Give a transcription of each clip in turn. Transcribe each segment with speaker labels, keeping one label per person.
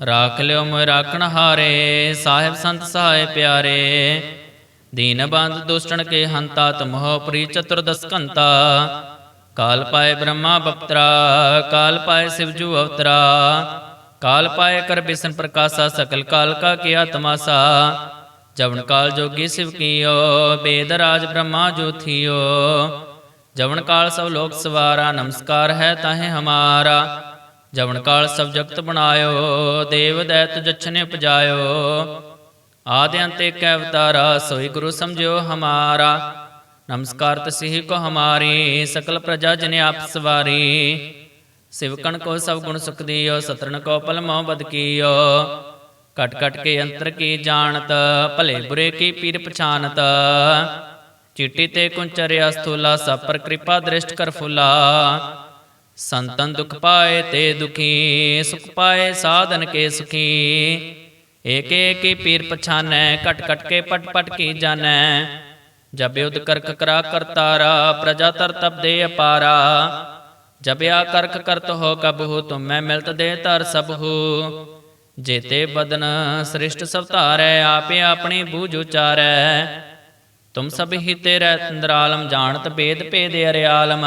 Speaker 1: ਰਾਖ ਲਿਓ ਮੋਇ ਰਾਖਣ ਹਾਰੇ, ਸਾਹਿਬ ਸੰਤ ਸਹਾਇ ਪਿਆਰੇ। ਦੀਨ ਬੰਦ ਦੁਸ਼ਟਣ ਕੇ ਹੰਤਾ ਤੁਮਹੁ ਪ੍ਰੀ ਚਤੁਰਦਸ ਕੰਤਾ ਕਾਲ ਪਾਏ ਬ੍ਰਹਮਾ ਬਪਤਰਾ, ਕਾਲ ਪਾਏ ਸਿਵਜੂ ਅਵਤਰਾ। ਕਾਲ ਪਾਏ ਕਰ ਬਿਸਨ ਪ੍ਰਕਾਸ਼ਾ, ਸਕਲ ਕਾਲ ਕਾ ਕੀਆ ਤਮਾਸਾ ਜਵਨ ਕਾਲ ਜੋਗੀ ਸਿਵ ਕੀਓ, ਬੇਦ ਰਾਜ ਬ੍ਰਹਮਾ ਜੋਥੀਓ ਜਵਨ ਕਾਲ ਸਭ ਲੋਕ ਸਵਾਰਾ, ਨਮਸਕਾਰ ਹੈ ਤਾਹੇ ਹਮਾਰਾ। ਜਵਨ ਕਾਲ ਸਭ ਜਗਤ ਬਣਾਇਓ, ਦੇਵ ਦੈਤ ਜਛਨੇ ਉਪਜਾਇਓ। ਆਦਿ ਅੰਤ ਏਕ ਅਵਤਾਰਾ, ਸੋਈ ਗੁਰੂ ਸਮਝਿਓ ਹਮਾਰਾ। ਨਮਸਕਾਰ ਤਸਿਹ ਕੋ ਹਮਾਰੀ, ਸਕਲ ਪ੍ਰਜਾ ਜਨ ਆਪ ਸਵਾਰੀ। ਸਿਵਕਣ ਕੋ ਸਭ ਗੁਣ ਸੁਖ ਦਿਓ ਸਤਰਨ ਕੋ ਪਲ ਮੋਹ ਬਦ ਕੀਓ। ਕਟ ਕਟ ਕੇ ਅੰਤਰ ਕੀ ਜਾਣਤ, ਭਲੇ ਬੁਰੇ ਕੀ ਪੀਰ ਪਛਾਨਤ। ਚਿੱਟੀ ਤੇ ਕੁੰਚਰਿਆ ਸਥੂਲਾ, ਸਭ ਪਰ ਕਿਰਪਾ ਦ੍ਰਿਸ਼ਟ ਕਰ ਫੁਲਾ। ਸੰਤਨ ਦੁਖ ਪਾਏ ਤੇ ਦੁਖੀ, ਸੁਖ ਪਾਏ ਸਾਧਨ ਕੇ ਸੁਖੀ। ਏਕ ਏਕ ਪੀਰ ਪਛਾਨੈ ਕਟ ਕਟ ਕੇ ਪਟ ਪਟ ਕੀ ਜਾਣੈ। ਜਬ ਯੁਧ ਕਰਕ ਕਰਾ ਕਰਤਾਰਾ, ਪ੍ਰਜਾ ਤਰ ਤਪ ਦੇ ਅਪਾਰਾ। ਜਬਿਆ ਆ ਕਰਕ ਕਰਤ ਹੋ ਕਬਹੂ ਤੁਮ ਮੈਂ ਮਿਲਤ ਦੇ ਤਰ ਸਭੂ ਜੇਤੇ ਬਦਨ ਸ੍ਰਿਸ਼ਟ ਸਵਤਾਰੈ ਆਪੇ ਆਪਣੀ ਬੂਝ ਉਚਾਰੈ। ਤੁਮ ਸਭ ਹੀ ਤੇਰੇ ਤੰਦਰਾਲਮ ਜਾਣਤ ਬੇਦ ਭੇਦ ਅਰਿਆਲਮ।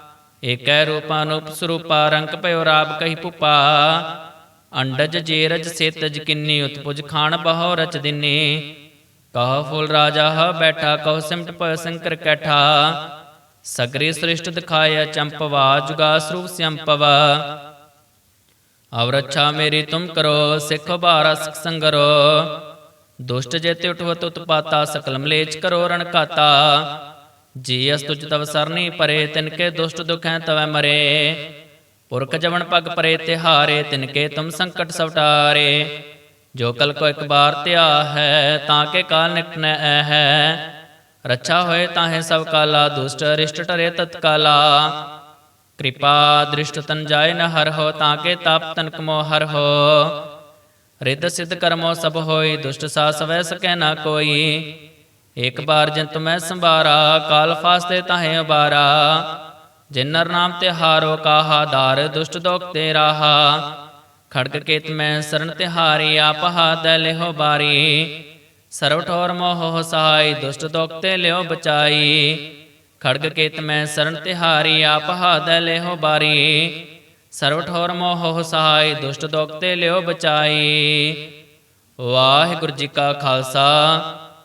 Speaker 1: ਏਕੈ ਰੂਪਾਨੂਪ ਸਰੂਪਾ ਰੰਗ ਭਇਓ ਰਾਬ ਕਹੀ ਪੁਪਾ ਅੰਡਜ ਜੇਰਜ ਸੇਤਜ ਕਿੰਨੀ, ਉਤਪੁਜ ਖਾਣ ਬਹੁ ਰਚ ਦਿਨੇ। ਕਹ ਫੁੱਲ ਰਾਜਾ ਹ ਬੈਠਾ, ਕਹ ਸਿਮਟ ਪ ਸੰਕਰ ਕੈਠਾ। ਸਗਰੀ ਸ੍ਰਿਸ਼ਟ ਦਿਖਾਇਆ ਚੰਪਵਾ, ਜੁਗਾ ਸਰੂਪ ਸਿਅੰਪਵਾ ਅਵਰਛਾ ਮੇਰੀ ਤੁਮ ਕਰੋ, ਸਿੱਖ ਬਾਰਾ ਸਿਖ ਸੰਗਰੋ। ਦੁਸ਼ਟ ਜੇਤੇ ਉਠਵਤ ਉਤਪਾਤਾ ਸਕਲ ਮਲੇਚ ਕਰੋ ਰਣ ਘਾਤਾ। ਜੀ ਅਸ ਤੁਜ ਤਵ ਸਰਨੀ ਪਰੇ ਤਿਨਕੇ ਦੁਸ਼ਟ ਦੁਖੈ ਤਵੈ ਮਰੇ। ਪੁਰਖ ਜਵਨ ਪਗ ਪਰੇ, ਤਿਹਾਰੇ ਤਿਨਕੇ ਤੁਮ ਸੰਕਟ ਸਵਟਾਰੇ ਜੋ ਕਲ ਕੋ ਇੱਕ ਬਾਰ ਧਿਆ ਹੈ ਤਾਂ ਕੇ ਕਾਲ ਨਿਕਟਨੈ ਹੈ ਰੱਛਾ ਹੋਏ ਤਾਹੇ ਸਭ ਕਾਲਾ, ਦੁਸ਼ਟ ਰਿਸ਼ਟ ਟਰੇ ਤਤਕਾਲਾ ਕਿਰਪਾ ਦ੍ਰਿਸ਼ਟ ਤਨ ਜਾਏ ਨ ਹਰ ਹੋ, ਤਾਂ ਕੇ ਤਾਪ ਤਨ ਕਮੋ ਹਰ ਹੋ। ਰਿੱਧ ਸਿੱਧ ਕਰਮੋ ਸਭ ਹੋਈ, ਦੁਸ਼ਟ ਸਾ ਸਵੈ ਸਕੈ ਨਾ ਕੋਈ। ਇੱਕ ਬਾਰ ਜਿੰਤ ਮੈਂ ਸੰਭਾਰਾ, ਕਾਲ ਫਾਸਤੇ ਤਾਹੇ ਉਬਾਰਾ ਜਿਨਰ ਨਾਮ ਤੇ ਹਾਰੋ ਕਾਹਾ, ਦਾਰ ਦੁਸ਼ਟ ਦੋਖ ਤੇ ਰਾਹਾ। ਖੜਗ ਕੇਤ ਮੈਂ ਸਰਨ ਤੇ ਹਾਰੀ ਆਪ ਹਾਦ ਲਿਹੋ ਬਾਰੀ। ਸਰਵ ਠੋਰ ਮੋਹ ਸਹਾਈ, ਦੁਸ਼ਟ ਦੋਖ ਤੇ ਲਿਓ ਬਚਾਈ। ਖੜਗ ਕੇਤ ਮੈਂ ਸਰਨ ਤੇ ਹਾਰੀ ਆਪ ਹਾਦ ਲਿਹੋ ਬਾਰੀ। ਸਰਵ ਠੋਰ ਮੋਹ ਸਹਾਈ, ਦੁਸ਼ਟ ਦੋਖ ਤੇ ਲਿਓ ਬਚਾਈ। ਵਾਹਿਗੁਰੂ ਜੀ ਕਾ ਖਾਲਸਾ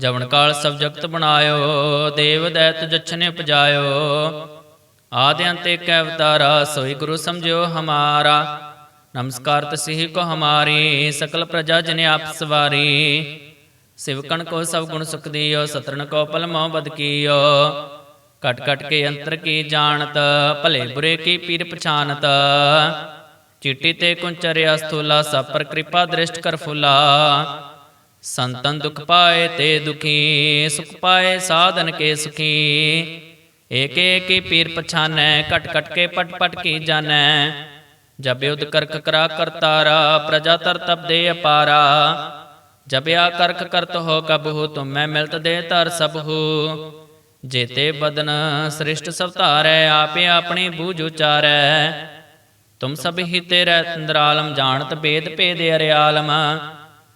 Speaker 1: ਜਵਨ ਕਾਲ ਸਭ ਜਗਤ ਬਣਾਇਓ, ਦੇਵ ਦੈਤ ਜਛਨੇ ਉਪਜਾਇਓ। ਆਦਿ ਅੰਤ ਏਕ ਅਵਤਾਰਾ, ਸੋਈ ਗੁਰੂ ਸਮਝਿਓ ਹਮਾਰਾ। ਨਮਸਕਾਰ ਤਸਿਹ ਕੋ ਹਮਾਰੀ, ਸਕਲ ਪ੍ਰਜਾ ਜਨ ਆਪ ਸਵਾਰੀ। ਸਿਵਕਣ ਕੋ ਸਭ ਗੁਣ ਸੁਖ ਦਿਓ ਸਤਰਨ ਕੋ ਪਲ ਮੋਹ ਬਦ ਕੀਓ। ਕਟ ਕਟ ਕੇ ਅੰਤਰ ਕੀ ਜਾਣਤ, ਭਲੇ ਬੁਰੇ ਕੀ ਪੀਰ ਪਛਾਨਤ। ਚਿੱਟੀ ਤੇ ਕੁੰਚਰਿਆ ਸਥੂਲਾ ਸਭ ਪਰ ਕਿਰਪਾ ਦ੍ਰਿਸ਼ਟ ਕਰ ਫੁਲਾ। ਸੰਤਨ ਦੁਖ ਪਾਏ ਤੇ ਦੁਖੀ, ਸੁਖ ਪਾਏ ਸਾਧਨ ਕੇ ਸੁਖੀ। ਏਕ ਏਕ ਹੀ ਪੀਰ ਪਛਾਨੈ ਕਟ ਕਟ ਕੇ ਪਟ ਪਟ ਕੀ ਜਾਣੈ। ਜਬ ਉਦ ਕਰਕ ਕਰਾ ਕਰਤਾਰਾ ਪ੍ਰਜਾ ਤਰ ਤਪ ਦੇ ਅਪਾਰਾ। ਜਬਿਆ ਆ ਕਰਕ ਕਰਤ ਹੋ ਕਬਹੂ ਤੁਮ ਮੈਂ ਮਿਲਤ ਦੇ ਤਰ ਸਭ ਹੂ। ਜੇਤੇ ਬਦਨ ਸ੍ਰਿਸ਼ਟ ਸਭ ਧਾਰੈ, ਆਪੇ ਆਪਣੀ ਬੂਝ ਉਚਾਰੈ। ਤੁਮ ਸਭ ਹੀ ਤੇਰੇ ਤੰਦਰਾਲਮ ਜਾਣਤ ਭੇਦ ਭੇਦ ਅਰਿਆਲਮ।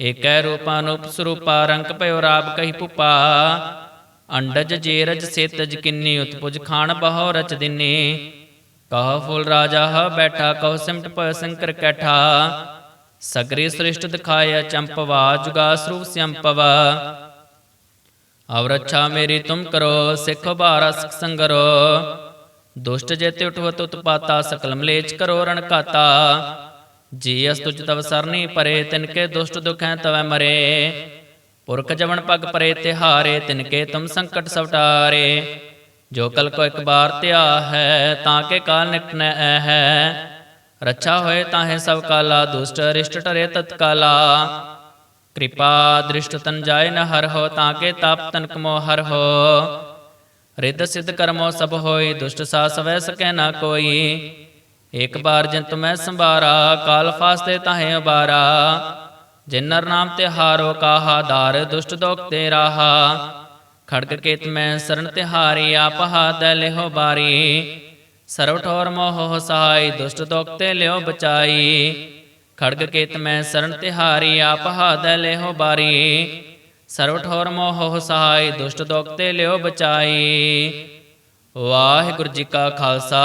Speaker 1: ਏਕੈ ਰੂਪਾ ਅਨੂਪ ਸਰੂਪਾ ਰੰਗ ਭਇਓ ਰਾਬ ਕਹੀ ਪੁਪਾ। ਅੰਡਜ ਜੇਰਜ ਸੇਤਜ ਕਿੰਨੀ, ਉਤਪੁਜ ਖਾਨ ਬਹੁ ਰਚ ਦਿਨੀ। ਕਹ ਫੁਲ ਰਾਜਾ ਹ ਬੈਠਾ, ਕਹ ਸਿਮਟ ਪ ਸੰਕਰ ਕੈਠਾ। ਸਗਰੀ ਸ੍ਰਿਸ਼ਟ ਦਿਖਾਇਆ ਚੰਪਵਾ, ਜੁਗਾ ਸਰੂਪ ਸੰਪਵਾ ਅਵ ਰੱਛਾ ਮੇਰੀ ਤੁਮ ਕਰੋ, ਸਿੱਖ ਬਾਰਾ ਸਿਖ ਸੰਗਰੋ। ਦੁਸ਼ਟ ਜੇਤੇ ਉਠਵਤ ਉਤਪਾਤਾ ਸਕਲ ਮਲੇਚ ਕਰੋ ਰਣ ਕਾਤਾ। ਜੀ ਅਸ ਤੁਜ ਤਵ ਸਰਨੀ, ਪਰੇ ਤਿਨ ਕੇ ਦੁਸ਼ਟ ਦੁਖੈ ਤਵੈ ਮਰੇ। ਪੁਰਖ ਜਵਨ ਪਗ ਪਰੇ ਤਿਹਾਰੇ, ਤਿਨ ਕੇ ਤੁਮ ਸੰਕਟ ਸਵਟਾਰੇ। ਜੋ ਕਲ ਕੋ ਇੱਕ ਬਾਰ ਧਿਆ ਹੈ, ਤਾਂ ਕੇ ਕਾਲ ਨਿਕਟਨੈ ਹੈ ਰੱਛਾ ਹੋਏ ਤਾਹੇ ਸਭ ਕਾਲਾ, ਦੁਸ਼ਟ ਰਿਸ਼ਟ ਟਰੇ ਤਤਕਾਲਾ ਕਿਰਪਾ ਦ੍ਰਿਸ਼ਟ ਤਨ ਜਾਏ ਨ ਹਰ ਹੋ, ਤਾਂ ਕੇ ਤਾਪ ਤਨ ਕਮੋ ਹਰ ਹੋ। ਰਿੱਧ ਸਿੱਧ ਕਰਮੋ ਸਭ ਹੋਈ ਦੁਸ਼ਟ ਸਾ ਸਵੈ ਸਕੈ ਨਾ ਕੋਈ। ਇੱਕ ਬਾਰ ਜਿੰਤ ਮੈਂ ਸੰਭਾਰਾ, ਕਾਲ ਫਾਸਤੇ ਤਾਹੇ ਉਬਾਰਾ। ਜਿਨ ਨਰ ਨਾਮ ਤੇ ਹਾਰੋ ਕਾਹਾ, ਦਾਰ ਦੁਸ਼ਟ ਦੋਖ ਤੇ ਰਾਹਾ। ਖੜਕ ਕੇਤ ਮੈਂ ਸਰਨ ਤੇ ਹਾਰੀ, ਆਪ ਹਾਥ ਲਿਹੋ ਬਾਰੀ। ਸਰਵ ਠੋਰ ਮੋਹ ਸਹਾਈ ਦੁਸ਼ਟ ਦੋਖ ਤੇ ਲਿਓ ਬਚਾਈ। ਖੜਗ ਕੇਤ ਮੈਂ ਸਰਨ ਤੇ ਹਾਰੀ, ਆਪ ਹਾਥ ਲਿਹੋ ਬਾਰੀ। ਸਰਵ ਠੋਰ ਮੋਹ ਸਹਾਈ ਦੁਸ਼ਟ ਦੋਖ ਤੇ ਲਿਓ ਬਚਾਈ। ਵਾਹਿਗੁਰੂ ਜੀ ਕਾ ਖਾਲਸਾ।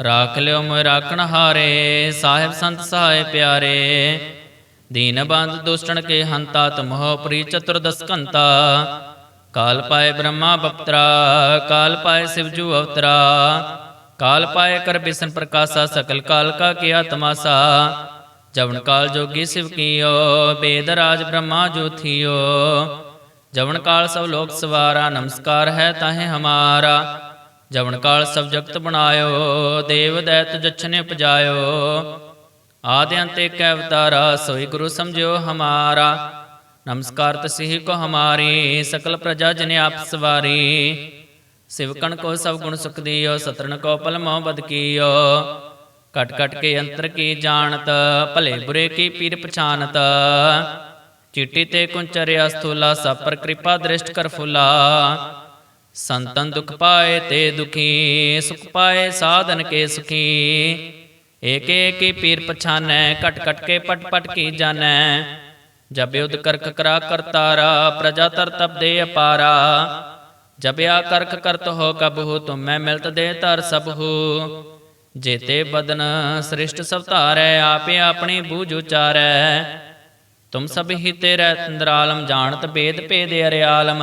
Speaker 1: ਰਾਖ ਲਿਓ ਮੋਇ ਰਾਖਣ ਹਾਰੇ, ਸਾਹਿਬ ਸੰਤ ਸਹਾਇ ਪਿਆਰੇ। ਦੀਨ ਬੰਦ ਦੁਸ਼ਟਣ ਕੇ ਹੰਤਾ ਤੁਮਹੁ ਪ੍ਰੀ ਚਤੁਰਦਸ ਕੰਤਾ ਕਾਲ ਪਾਏ ਬ੍ਰਹਮਾ ਬਪਤਰਾ, ਕਾਲ ਪਾਏ ਸਿਵਜੂ ਅਵਤਰਾ। ਕਾਲ ਪਾਏ ਕਰ ਬਿਸਨ ਪ੍ਰਕਾਸ਼ਾ, ਸਕਲ ਕਾਲ ਕਾ ਕੀਆ ਤਮਾਸਾ ਜਵਨ ਕਾਲ ਜੋਗੀ ਸਿਵ ਕੀਓ, ਬੇਦ ਰਾਜ ਬ੍ਰਹਮਾ ਜੋ ਜਵਨ ਕਾਲ ਸਭ ਲੋਕ ਸਵਾਰਾ, ਨਮਸਕਾਰ ਹੈ ਤਾਹੇ ਹਮਾਰਾ। ਜਵਨ ਕਾਲ ਸਭ ਜਗਤ ਬਣਾਇਓ, ਦੇਵ ਦੈਤ ਜਛਨੇ ਉਪਜਾਇਓ। ਆਦਿ ਅੰਤ ਏਕ ਅਵਤਾਰਾ, ਸੋਈ ਗੁਰੂ ਸਮਝਿਓ ਹਮਾਰਾ। ਨਮਸਕਾਰ ਤਸਿਹ ਕੋ ਹਮਾਰੀ, ਸਕਲ ਪ੍ਰਜਾ ਜਨ ਆਪ ਸਵਾਰੀ। ਸਿਵਕਣ ਕੋ ਸਭ ਗੁਣ ਸੁਖ ਦਿਓ ਸਤਰਨ ਕੋ ਪਲ ਮੋਹ ਬਦ ਕੀਓ। ਕਟ ਕਟ ਕੇ ਅੰਤਰ ਕੀ ਜਾਣਤ, ਭਲੇ ਬੁਰੇ ਕੀ ਪੀਰ ਪਛਾਨਤ। ਚਿੱਟੀ ਤੇ ਕੁੰਚਰਿਆ ਸਥੂਲਾ, ਸਭ ਪਰ ਕਿਰਪਾ ਦ੍ਰਿਸ਼ਟ ਕਰ ਫੁਲਾ। ਸੰਤਨ ਦੁਖ ਪਾਏ ਤੇ ਦੁਖੀ, ਸੁਖ ਪਾਏ ਸਾਧਨ ਕੇ ਸੁਖੀ। ਏਕ ਏਕ ਹੀ ਪੀਰ ਪਛਾਨੈ ਕਟ ਕਟ ਕੇ ਪਟ ਪਟ ਕੀ ਜਾਣੈ। ਜਬ ਉਦ ਕਰਕ ਕਰਾ ਕਰਤਾਰਾ, ਪ੍ਰਜਾ ਤਰ ਤਪ ਦੇ ਅਪਾਰਾ। ਜਬਿਆ ਆ ਕਰਕ ਕਰਤ ਹੋ ਕਬਹੂ, ਤੁਮੈ ਮਿਲਤ ਦੇ ਧਰ ਸਭੂ ਜੇਤੇ ਬਦਨ ਸ੍ਰਿਸ਼ਟ ਸਭ ਧਾਰੈ, ਆਪੇ ਆਪਣੀ ਬੂਝ ਉਚਾਰੈ। ਤੁਮ ਸਭ ਹੀ ਤੇਰੇ ਤੰਦਰਾਲਮ ਜਾਣਤ ਭੇਦ ਭੇਦ ਅਰਿਆਲਮ।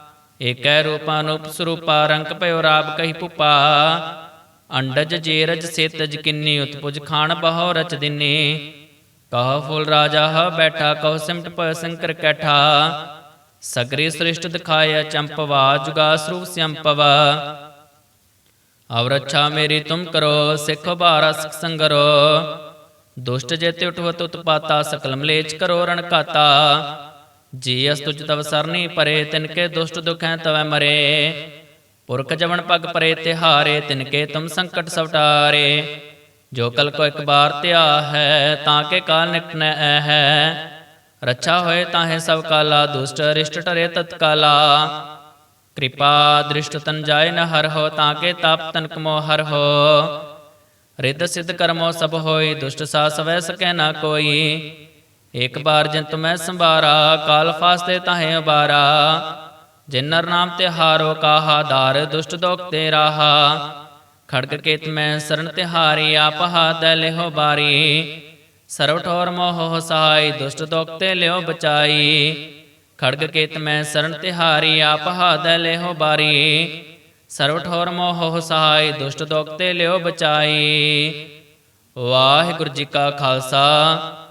Speaker 1: ਏਕੈ ਰੂਪਾਨੂਪ ਸਰੂਪਾ, ਰੰਗ ਭਇਓ ਰਾਬ ਕਹੀ ਪੁਪਾ ਅੰਡਜ ਜੇਰਜ ਸੇਤਜ ਕਿੰਨੀ, ਉਤਪੁਜ ਖਾਨ ਬਹੁ ਰਚ ਦਿਨੀ। ਕਹ ਫੁਲ ਰਾਜਾ, ਹ ਬੈਠਾ, ਕਹ ਸਿਮਟ ਪ ਸੰਕਰ ਕੈਠਾ। ਸਗਰੇ ਸ੍ਰਿਸ਼ਟ ਦਿਖਾਇਆ ਚੰਪਵਾ ਜੁਗਾ ਸਰੂਪ ਸੰਪਵਾ ਅਵ ਰੱਛਾ ਮੇਰੀ ਤੁਮ ਕਰੋ, ਸਿੱਖ ਬਾਰਾ ਸਿਖ ਸੰਗਰੋ। ਦੁਸ਼ਟ ਜੇਤੇ ਉਠਵਤ ਉਤਪਾਤਾ ਸਕਲ ਮਲੇਚ ਕਰੋ ਰਣ ਕਾਤਾ ਜੀ ਅਸ ਤੁਜ ਤਵ ਸਰਨੀ ਪਰੇ ਤਿਨਕੇ ਦੁਸ਼ਟ ਦੁਖੈ ਤਵੈ ਮਰੇ। ਪੁਰਖ ਜਵਨ ਪਗ ਪਰੇ, ਤਿਹਾਰੇ ਤਿਨਕੇ ਤੁਮ ਸੰਕਟ ਸਵਟਾਰੇ। ਜੋ ਕਲ ਕੋ ਇੱਕ ਬਾਰ ਧਿਆ ਹੈ ਤਾਂ ਕੇ ਕਾਲ ਨਿਕਟਨੈ ਹੈ ਰੱਛਾ ਹੋਏ ਤਾਹੇ ਸਭ ਕਾਲਾ, ਦੁਸ਼ਟ ਰਿਸ਼ਟ ਟਰੇ ਤਤਕਾਲਾ ਕਿਰਪਾ ਦ੍ਰਿਸ਼ਟ ਤਨ ਜਾਏ ਨ ਹਰ ਹੋ, ਤਾਂ ਕੇ ਤਾਪ ਤਨ ਕਮੋ ਹਰ ਹੋ। ਰਿੱਧ ਸਿੱਧ ਕਰਮੋ ਸਭ ਹੋਈ ਦੁਸ਼ਟ ਸਾ ਸਵੈ ਸਕੈ ਨਾ ਕੋਈ। ਇੱਕ ਬਾਰ ਜੰਤ ਮੈਂ ਸੰਭਾਰਾ, ਕਾਲ ਫਾਸਤੇ ਤਾਹੇ ਉਬਾਰਾ ਜਿਨ ਨਰ ਨਾਮ ਤੇ ਹਾਰੋ ਕਾਹਾ ਦਾਰ ਦੁਸ਼ਟ ਦੋਖ ਤੇ ਰਾਹਾ। ਖੜਗ ਕੇਤ ਮੈਂ ਸਰਨ ਤੇ ਹਾਰੀ, ਆਪ ਹਾਥ ਲਿਹੋ ਬਾਰੀ। ਸਰਵ ਠੋਰ ਮੋਹ ਸਹਾਈ ਦੁਸ਼ਟ ਦੋਖ ਤੇ ਲਿਓ ਬਚਾਈ। ਖੜਗ ਕੇਤ ਮੈਂ ਸਰਨ ਤੇ ਹਾਰੀ, ਆਪ ਹਾਥ ਲਿਹੋ ਬਾਰੀ। ਸਰਵ ਠੋਰ ਮੋਹ ਸਹਾਈ ਦੁਸ਼ਟ ਦੋਖ ਤੇ ਲਿਓ ਬਚਾਈ। ਵਾਹਿਗੁਰੂ ਜੀ ਕਾ ਖਾਲਸਾ।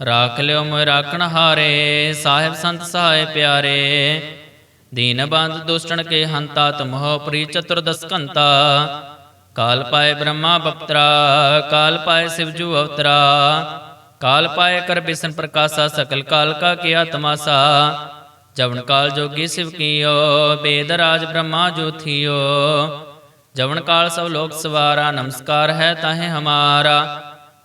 Speaker 1: ਰਾਖ ਲਿਓ ਮੋਇ ਰਾਖਣ ਹਾਰੇ ਸਾਹਿਬ ਸੰਤ ਸਹਾਇ ਪਿਆਰੇ ਦੀਨ ਬੰਦ ਦੁਸ਼ਟਣ ਕੇ ਹੰਤਾ ਤੁਮਹੁ ਪ੍ਰੀ ਚਤੁਰਦਸ ਕੰਤਾ ਕਾਲ ਪਾਏ ਬ੍ਰਹਮਾ ਬਪਤਰਾ ਕਾਲ ਪਾਏ ਸਿਵਜੂ ਅਵਤਰਾ ਕਾਲ ਪਾਏ ਕਰ ਬਿਸਨ ਪ੍ਰਕਾਸ਼ਾ ਸਕਲ ਕਾਲ ਕਾ ਕੀਆ ਤਮਾਸਾ ਜਵਨ ਕਾਲ ਜੋਗੀ ਸਿਵ ਕੀਓ ਬੇਦ ਰਾਜ ਬ੍ਰਹਮਾ ਜੋਥੀਓ ਜਵਨ ਕਾਲ ਸਭ ਲੋਕ ਸਵਾਰਾ ਨਮਸਕਾਰ ਹੈ ਤਾਹੇ ਹਮਾਰਾ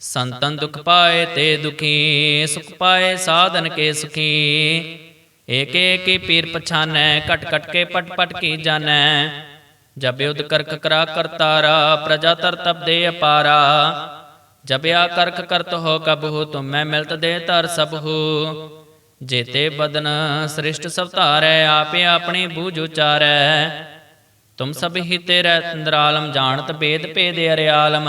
Speaker 1: ਸੰਤਨ ਦੁਖ ਪਾਏ ਤੇ ਦੁਖੀ, ਸੁਖ ਪਾਏ ਸਾਧਨ ਕੇ ਸੁਖੀ। ਏਕ ਏਕ ਹੀ ਪੀਰ ਪਛਾਨੈ ਕਟ ਕਟ ਕੇ ਪਟ ਪਟ ਕੀ ਜਾਣੈ। ਜਬ ਉਦ ਕਰਕ ਕਰਾ ਕਰਤਾਰਾ ਪ੍ਰਜਾ ਤਰ ਤਬ ਦੇ ਅਪਾਰਾ। ਜਬ ਆ ਕਰਕ ਕਰਤ ਹੋ ਕਬਹੂ ਮੈਂ ਮਿਲਤ ਦੇ ਧਰ ਸਭੂ ਜੇਤੇ ਬਦਨ ਸ੍ਰਿਸ਼ਟ ਸਭ ਧਾਰੈ, ਆਪੇ ਆਪਣੀ ਬੂਝ ਉਚਾਰੈ। ਤੁਮ ਸਭ ਹੀ ਤੇਰੇ ਤੰਦਰਾਲਮ ਜਾਣਤ ਭੇਦ ਭੇਦ ਅਰਿਆਲਮ।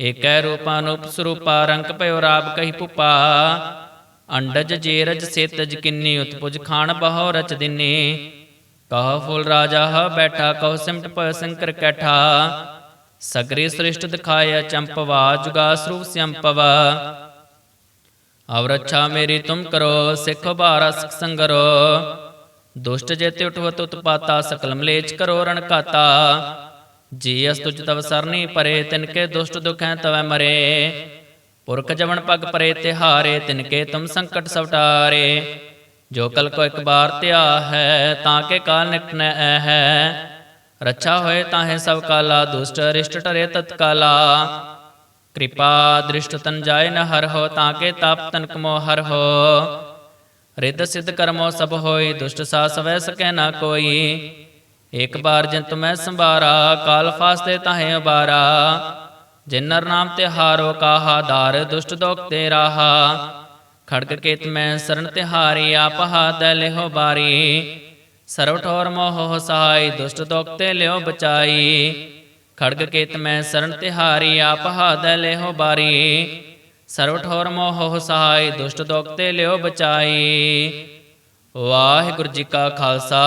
Speaker 1: ਏਕੈ ਰੂਪਾਨੂਪ ਸਰੂਪਾ ਰੰਗ ਭਇਓ ਰਾਬ ਕਹੀ ਪੁਪਾ ਅੰਡਜ ਜੇਰਜ ਸੇਤਜ ਕਿੰਨੀ, ਉਤਪੁਜ ਖਾਣ ਬਹੁ ਰਚ ਦਿਨੇ। ਕਹ ਫੁੱਲ ਰਾਜਾ ਹ ਬੈਠਾ ਕਹ ਸਿਮਟ ਪ ਸੰਕਰ ਕੈਠਾ। ਸਗਰੀ ਸ੍ਰਿਸ਼ਟ ਦਿਖਾਇਆ ਚੰਪਵਾ ਜੁਗਾ ਸਰੂਪ ਸਿਅੰਪਵਾ ਅਵ ਰੱਛਾ ਮੇਰੀ ਤੁਮ ਕਰੋ, ਸਿੱਖ ਬਾਰਾ ਸੰਗਰੋ। ਦੁਸ਼ਟ ਜੇਤੇ ਉਠਵਤ ਉਤਪਾਤਾ ਸਕਲ ਮਲੇਚ ਕਰੋ ਰਣਕਾਤਾ ਜੀ ਅਸ ਤੁਜ ਤਵ ਸਰਨੀ ਪਰੇ ਤਿਨਕੇ ਦੁਸ਼ਟ ਦੁਖੈ ਤਵੈ ਮਰੇ। ਪੁਰਖ ਜਵਨ ਪਗ ਪਰੇ, ਤਿਹਾਰੇ ਤਿਨਕੇ ਤੁਮ ਸੰਕਟ ਸਵਟਾਰੇ ਜੋ ਕਲ ਕੋ ਇੱਕ ਬਾਰ ਧਿਆ ਹੈ ਤਾਂ ਕੇ ਕਾਲ ਨਿਕਟਨੈ ਹੈ ਰੱਛਾ ਹੋਏ ਤਾਹੇ ਸਭ ਕਾਲਾ, ਦੁਸ਼ਟ ਰਿਸ਼ਟ ਟਰੇ ਤਤਕਾਲਾ ਕਿਰਪਾ ਦ੍ਰਿਸ਼ਟ ਤਨ ਜਾਏ ਨ ਹਰ ਹੋ, ਤਾਂ ਕੇ ਤਾਪ ਤਨਕ ਮੋ ਹਰ ਹੋ। ਰਿੱਧ ਸਿੱਧ ਕਰਮੋ ਸਭ ਹੋਈ ਦੁਸ਼ਟ ਸਾ ਸਵੈ ਸਕੈ ਨਾ ਕੋਈ। ਇੱਕ ਬਾਰ ਜਿੰਤ ਮੈਂ ਸੰਭਾਰਾ, ਕਾਲ ਫਾਸਤੇ ਤਾਹੇ ਉਬਾਰਾ ਜਿਨ ਨਰ ਨਾਮ ਤੇ ਹਾਰੋ ਕਾਹਾ, ਦਾਰ ਦੁਸ਼ਟ ਦੋਖ ਤੇ ਰਾਹਾ। ਖੜਕ ਕੇਤ ਮੈਂ ਸਰਣ ਤੇ ਹਾਰੀ, ਆਪ ਹਾਦ ਲਿਹੋ ਬਾਰੀ। ਸਰਵ ਠੋਰ ਮੋਹ ਸਹਾਈ, ਦੁਸ਼ਟ ਦੋਖ ਤੇ ਲਿਓ ਬਚਾਈ। ਖੜਗ ਕੇਤ ਮੈਂ ਸਰਨ ਤੇ ਹਾਰੀ, ਆਪ ਹਾਦ ਲਿਹੋ ਬਾਰੀ। ਸਰਵ ਠੋਰ ਮੋਹ ਸਹਾਈ, ਦੁਸ਼ਟ ਦੋਖ ਤੇ ਲਿਓ ਬਚਾਈ। ਵਾਹਿਗੁਰੂ ਜੀ ਕਾ ਖਾਲਸਾ।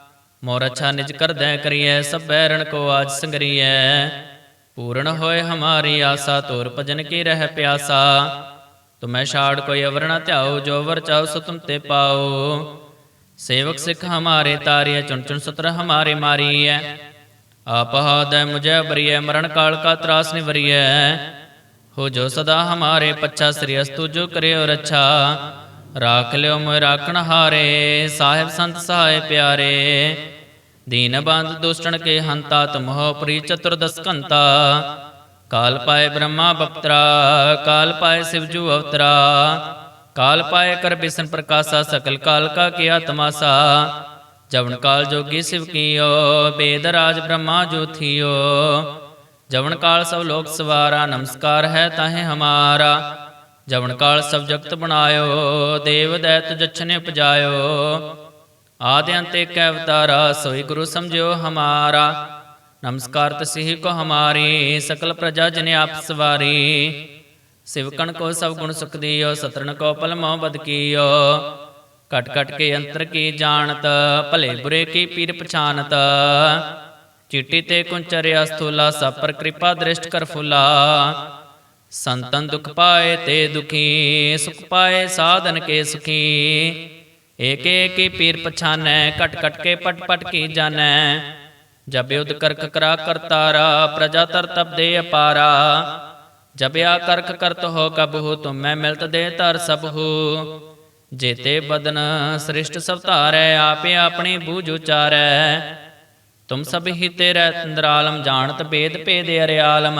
Speaker 1: ਮੋਰ ਅੱਛਾ ਨਿਜ ਕਰਦੈ ਕਰੀਐ, ਸਭੈ ਰਣ ਕੋ ਆਜ ਸੰਗਰੀਐ। ਪੂਰਨ ਹੋਏ ਹਮਾਰੀ ਆਸਾ ਤੋਰ ਭਜਨ ਕੀ ਰਹਿ ਪਿਆਸਾ। ਤੁਮੈ ਛਾੜ ਕੋਈ ਅਵਰ ਧਿਆਓ, ਜੋ ਵਰ ਚਾਉ ਸੋ ਤੁਮ ਤੇ ਪਾਓ। ਸੇਵਕ ਸਿੱਖ ਹਮਾਰੇ ਤਾਰਿਐ, ਚੁਣ ਚੁਣ ਸਤਰ ਹਮਾਰੇ ਮਾਰੀਐ। ਆਪ ਹਾਦੈ ਮੁਝੈ ਬਰੀਐ, ਮਰਨ ਕਾਲ ਕਾ ਤਰਾਸ ਨਿਵਰੀਐ। ਹੋ ਜੋ ਸਦਾ ਹਮਾਰੇ ਪੱਛਾ, ਸ੍ਰੀ ਅਸਤੁ ਜੋ ਕਰਿਓ ਰੱਛਾ। ਰਾਖ ਲਿਓ ਮੋਇ ਰਾਖਣ ਹਾਰੇ, ਸਾਹਿਬ ਸੰਤ ਸਹਾਇ ਪਿਆਰੇ। ਦੀਨ ਬੰਦ ਦੁਸ਼ਟਣ ਕੇ ਹੰਤਾ ਤੁਮਹੁ ਪ੍ਰੀ ਚਤੁਰਦਸ ਕੰਤਾ ਕਾਲ ਪਾਏ ਬ੍ਰਹਮਾ ਬਪਤਰਾ, ਕਾਲ ਪਾਏ ਸਿਵਜੂ ਅਵਤਰਾ। ਕਾਲ ਪਾਏ ਕਰ ਬਿਸਨ ਪ੍ਰਕਾਸ਼ਾ, ਸਕਲ ਕਾਲ ਕਾ ਕੀਆ ਤਮਾਸਾ ਜਵਨ ਕਾਲ ਜੋਗੀ ਸਿਵ ਕੀਓ, ਬੇਦ ਰਾਜ ਬ੍ਰਹਮਾ ਜੋ ਜਵਨ ਕਾਲ ਸਭ ਲੋਕ ਸਵਾਰਾ, ਨਮਸਕਾਰ ਹੈ ਤਾਹੇ ਹਮਾਰਾ। ਜਵਨ ਕਾਲ ਸਭ ਜਗਤ ਬਣਾਇਓ, ਦੇਵ ਦੈਤ ਜਛਨੇ ਉਪਜਾਇਓ। ਆਦਿ ਅੰਤ ਏਕ ਅਵਤਾਰਾ, ਸੋਈ ਗੁਰੂ ਸਮਝਿਓ ਹਮਾਰਾ। ਨਮਸਕਾਰ ਤਸਿਹ ਕੋ ਹਮਾਰੀ, ਸਕਲ ਪ੍ਰਜਾ ਜਨ ਆਪ ਸਵਾਰੀ। ਸਿਵਕਣ ਕੋ ਸਭ ਗੁਣ ਸੁਖ ਦਿਓ ਸਤਰਨ ਕੋ ਪਲ ਮੋਹ ਬਦ ਕੀਓ। ਕਟ ਕਟ ਕੇ ਅੰਤਰ ਕੀ ਜਾਣਤ, ਭਲੇ ਬੁਰੇ ਕੀ ਪੀਰ ਪਛਾਨਤ। ਚਿੱਟੀ ਤੇ ਕੁੰਚਰਿਆ ਸਥੂਲਾ, ਸਭ ਪਰ ਕਿਰਪਾ ਦ੍ਰਿਸ਼ਟ ਕਰ ਫੁਲਾ। ਸੰਤਨ ਦੁਖ ਪਾਏ ਤੇ ਦੁਖੀ, ਸੁਖ ਪਾਏ ਸਾਧਨ ਕੇ ਸੁਖੀ। ਏਕ ਏਕ ਹੀ ਪੀਰ ਪਛਾਨੈ ਕਟ ਕਟ ਕੇ ਪਟ ਪਟ ਕੀ ਜਾਣੈ। ਜਬ ਉਦ ਕਰਖ ਕਰਾ ਕਰਤਾਰਾ ਪ੍ਰਜਾ ਤਰ ਤਪ ਦੇ ਅਪਾਰਾ। ਜਬਿਆ ਆ ਕਰਖ ਕਰਤ ਹੋ ਕਬਹੁ ਤੁਮੈ ਮਿਲਤ ਦੇ ਤਰ ਸਭੂ ਜੇਤੇ ਬਦਨ ਸ੍ਰਿਸ਼ਟ ਸਭ ਧਾਰੈ, ਆਪੇ ਆਪਣੀ ਬੂਝ ਉਚਾਰੈ। ਤੁਮ ਸਭ ਹੀ ਤੇਰੇ ਤੰਦਰਾਲਮ ਜਾਣਤ ਭੇਦ ਭੇਦ ਅਰਿਆਲਮ।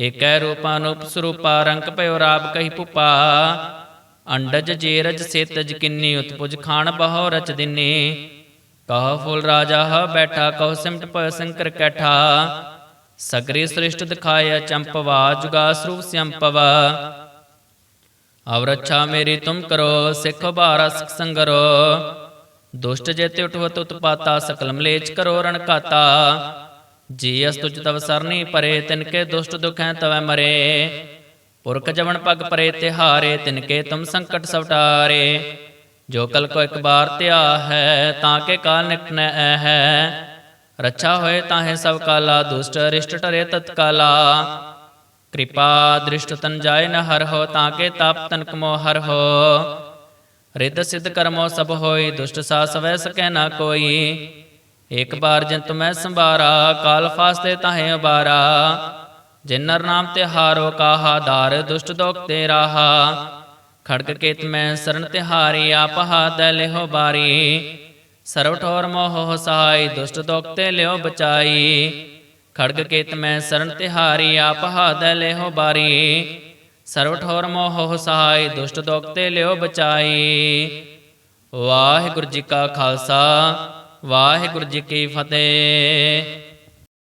Speaker 1: ਏਕੈ ਰੂਪਾਨੂਪ ਸਰੂਪਾ ਰੰਗ ਭਇਓ ਰਾਬ ਕਹੀ ਪੁਪਾ ਅੰਡਜ ਜੇਰਜ ਸੇਤਜ ਕਿੰਨੀ, ਉਤਪੁਜ ਖਾਣ ਬਹੁ ਰਚ ਦਿਨੇ। ਕਹ ਫੁੱਲ ਰਾਜਾ ਹ ਬੈਠਾ, ਕਹ ਸਿਮਟ ਪ ਸੰਕਰ ਕੈਠਾ। ਸਗਰੀ ਸ੍ਰਿਸ਼ਟ ਦਿਖਾਇਆ ਚੰਪਵਾ ਜੁਗਾ ਸਰੂਪ ਸਿਅੰਪਵਾ ਅਵ ਰੱਛਾ ਮੇਰੀ ਤੁਮ ਕਰੋ, ਸਿੱਖ ਬਾਰਾ ਸਿਖ ਸੰਗਰੋ। ਦੁਸ਼ਟ ਜੇਤੇ ਉਠਵਤ ਉਤਪਾਤਾ ਸਕਲ ਮਲੇਚ ਕਰੋ ਰਣਕਾਤਾ ਜੀ ਅਸ ਤੁਜ ਤਵ ਸਰਨੀ ਪਰੇ ਤਿਨਕੇ ਦੁਸ਼ਟ ਦੁਖੈ ਤਵੈ ਮਰੇ। ਪੁਰਖ ਜਵਨ ਪਗ ਪਰੇ, ਤਿਹਾਰੇ ਤਿਨਕੇ ਤੁਮ ਸੰਕਟ ਸਵਟਾਰੇ। ਜੋ ਕਲ ਕੋ ਇੱਕ ਬਾਰ ਧਿਆ ਹੈ, ਤਾਂ ਕੇ ਕਾਲ ਨਿਕਟਨੈ ਹੈ ਰੱਛਾ ਹੋਏ ਤਾਹੇ ਸਭ ਕਾਲਾ, ਦੁਸ਼ਟ ਰਿਸ਼ਟ ਟਰੇ ਤਤਕਾਲਾ ਕਿਰਪਾ ਦ੍ਰਿਸ਼ਟ ਤਨ ਜਾਏ ਨ ਹਰ ਹੋ, ਤਾਂ ਕੇ ਤਾਪ ਤਨ ਕਮੋ ਹਰ ਹੋ। ਰਿੱਧ ਸਿੱਧ ਕਰਮੋ ਸਭ ਹੋਈ, ਦੁਸ਼ਟ ਸਾ ਸਵੈ ਸਕੈ ਨਾ ਕੋਈ। ਇੱਕ ਬਾਰ ਜਿੰਤ ਮੈਂ ਸੰਭਾਰਾ, ਕਾਲ ਫਾਸਤੇ ਤਾਹੇ ਉਬਾਰਾ। ਜਿਨ ਨਰ ਨਾਮ ਤੇ ਹਾਰੋ ਕਾਹਾ, ਦਾਰ ਦੁਸ਼ਟ ਦੋਖ ਤੇ ਰਾਹਾ। ਖੜਕ ਕੇਤ ਮੈਂ ਸਰਨ ਤਿਹਾਰੀ ਆਪ ਹਾਥ ਲਿਹੋ ਬਾਰੀ। ਸਰਵ ਠੋਰ ਮੋਹ ਸਹਾਈ ਦੁਸ਼ਟ ਦੋਖ ਤੇ ਲਿਓ ਬਚਾਈ। ਖੜਗ ਕੇਤ ਮੈਂ ਸਰਨ ਤਿਹਾਰੀ ਆਪ ਹਾਥ ਲਿਹੋ ਬਾਰੀ। ਸਰਵ ਠੋਰ ਮੋਹ ਸਹਾਈ ਦੁਸ਼ਟ ਦੋਖ ਤੇ ਲਿਓ ਬਚਾਈ। ਵਾਹਿਗੁਰੂ ਜੀ ਕਾ ਖਾਲਸਾ। ਵਾਹਿਗੁਰੂ ਜੀ ਕੀ ਫਤਿਹ।